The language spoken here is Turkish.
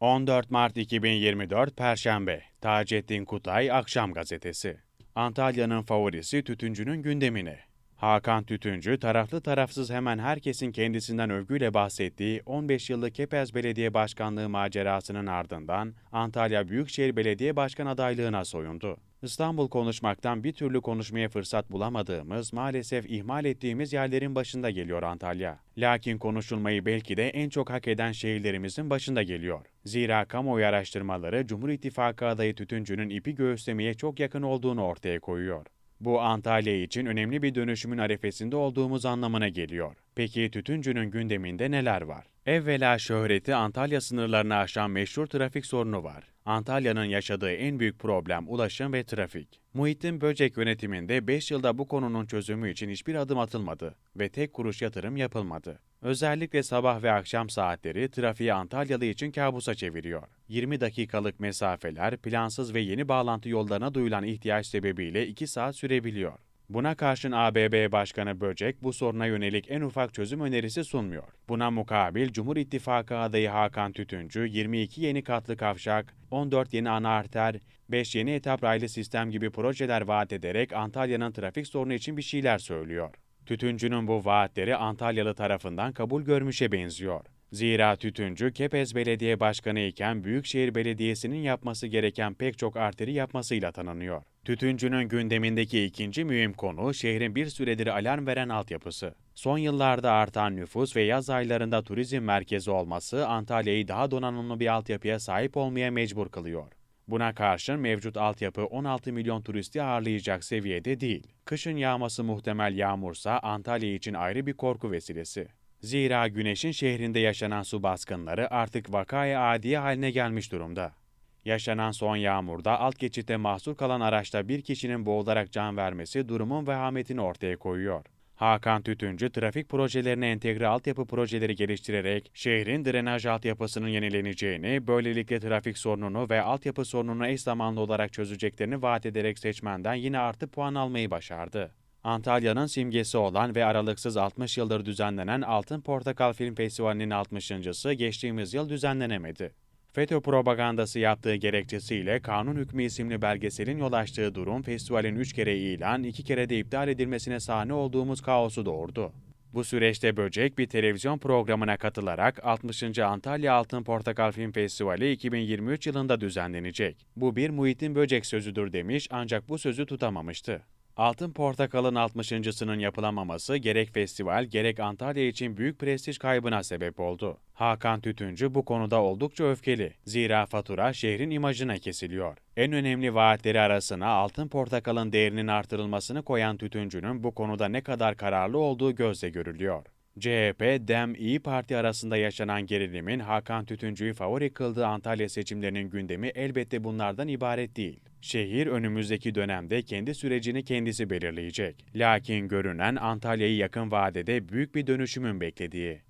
14 Mart 2024 Perşembe Taceddin Kutay Akşam Gazetesi Antalya'nın favorisi tütüncünün gündemine. Hakan Tütüncü, taraflı tarafsız hemen herkesin kendisinden övgüyle bahsettiği 15 yıllık Kepez Belediye Başkanlığı macerasının ardından Antalya Büyükşehir Belediye Başkan adaylığına soyundu. İstanbul konuşmaktan bir türlü konuşmaya fırsat bulamadığımız, maalesef ihmal ettiğimiz yerlerin başında geliyor Antalya. Lakin konuşulmayı belki de en çok hak eden şehirlerimizin başında geliyor. Zira kamuoyu araştırmaları Cumhur İttifakı adayı Tütüncü'nün ipi göğüslemeye çok yakın olduğunu ortaya koyuyor. Bu Antalya için önemli bir dönüşümün arefesinde olduğumuz anlamına geliyor. Peki tütüncünün gündeminde neler var? Evvela şöhreti Antalya sınırlarını aşan meşhur trafik sorunu var. Antalya'nın yaşadığı en büyük problem ulaşım ve trafik. Muhittin Böcek yönetiminde 5 yılda bu konunun çözümü için hiçbir adım atılmadı ve tek kuruş yatırım yapılmadı. Özellikle sabah ve akşam saatleri trafiği Antalyalı için kabusa çeviriyor. 20 dakikalık mesafeler plansız ve yeni bağlantı yollarına duyulan ihtiyaç sebebiyle 2 saat sürebiliyor. Buna karşın ABB Başkanı Böcek bu soruna yönelik en ufak çözüm önerisi sunmuyor. Buna mukabil Cumhur İttifakı adayı Hakan Tütüncü 22 yeni katlı kavşak, 14 yeni ana arter, 5 yeni etap raylı sistem gibi projeler vaat ederek Antalya'nın trafik sorunu için bir şeyler söylüyor. Tütüncünün bu vaatleri Antalyalı tarafından kabul görmüşe benziyor. Zira Tütüncü, Kepez Belediye Başkanı iken Büyükşehir Belediyesi'nin yapması gereken pek çok arteri yapmasıyla tanınıyor. Tütüncünün gündemindeki ikinci mühim konu şehrin bir süredir alarm veren altyapısı. Son yıllarda artan nüfus ve yaz aylarında turizm merkezi olması Antalya'yı daha donanımlı bir altyapıya sahip olmaya mecbur kılıyor. Buna karşın mevcut altyapı 16 milyon turisti ağırlayacak seviyede değil. Kışın yağması muhtemel yağmursa Antalya için ayrı bir korku vesilesi. Zira güneşin şehrinde yaşanan su baskınları artık vakaya adiye haline gelmiş durumda. Yaşanan son yağmurda alt geçitte mahsur kalan araçta bir kişinin boğularak can vermesi durumun vehametini ortaya koyuyor. Hakan Tütüncü, trafik projelerine entegre altyapı projeleri geliştirerek şehrin drenaj altyapısının yenileneceğini, böylelikle trafik sorununu ve altyapı sorununu eş zamanlı olarak çözeceklerini vaat ederek seçmenden yine artı puan almayı başardı. Antalya'nın simgesi olan ve aralıksız 60 yıldır düzenlenen Altın Portakal Film Festivali'nin 60.sı geçtiğimiz yıl düzenlenemedi. FETÖ propagandası yaptığı gerekçesiyle Kanun Hükmü isimli belgeselin yol açtığı durum festivalin 3 kere ilan, 2 kere de iptal edilmesine sahne olduğumuz kaosu doğurdu. Bu süreçte Böcek bir televizyon programına katılarak 60. Antalya Altın Portakal Film Festivali 2023 yılında düzenlenecek. Bu bir Muhittin Böcek sözüdür demiş ancak bu sözü tutamamıştı. Altın Portakal'ın 60.sının yapılamaması gerek festival gerek Antalya için büyük prestij kaybına sebep oldu. Hakan Tütüncü bu konuda oldukça öfkeli. Zira fatura şehrin imajına kesiliyor. En önemli vaatleri arasına Altın Portakal'ın değerinin artırılmasını koyan Tütüncü'nün bu konuda ne kadar kararlı olduğu gözle görülüyor. CHP, DEM, İyi Parti arasında yaşanan gerilimin Hakan Tütüncü'yü favori kıldığı Antalya seçimlerinin gündemi elbette bunlardan ibaret değil. Şehir önümüzdeki dönemde kendi sürecini kendisi belirleyecek. Lakin görünen Antalya'yı yakın vadede büyük bir dönüşümün beklediği.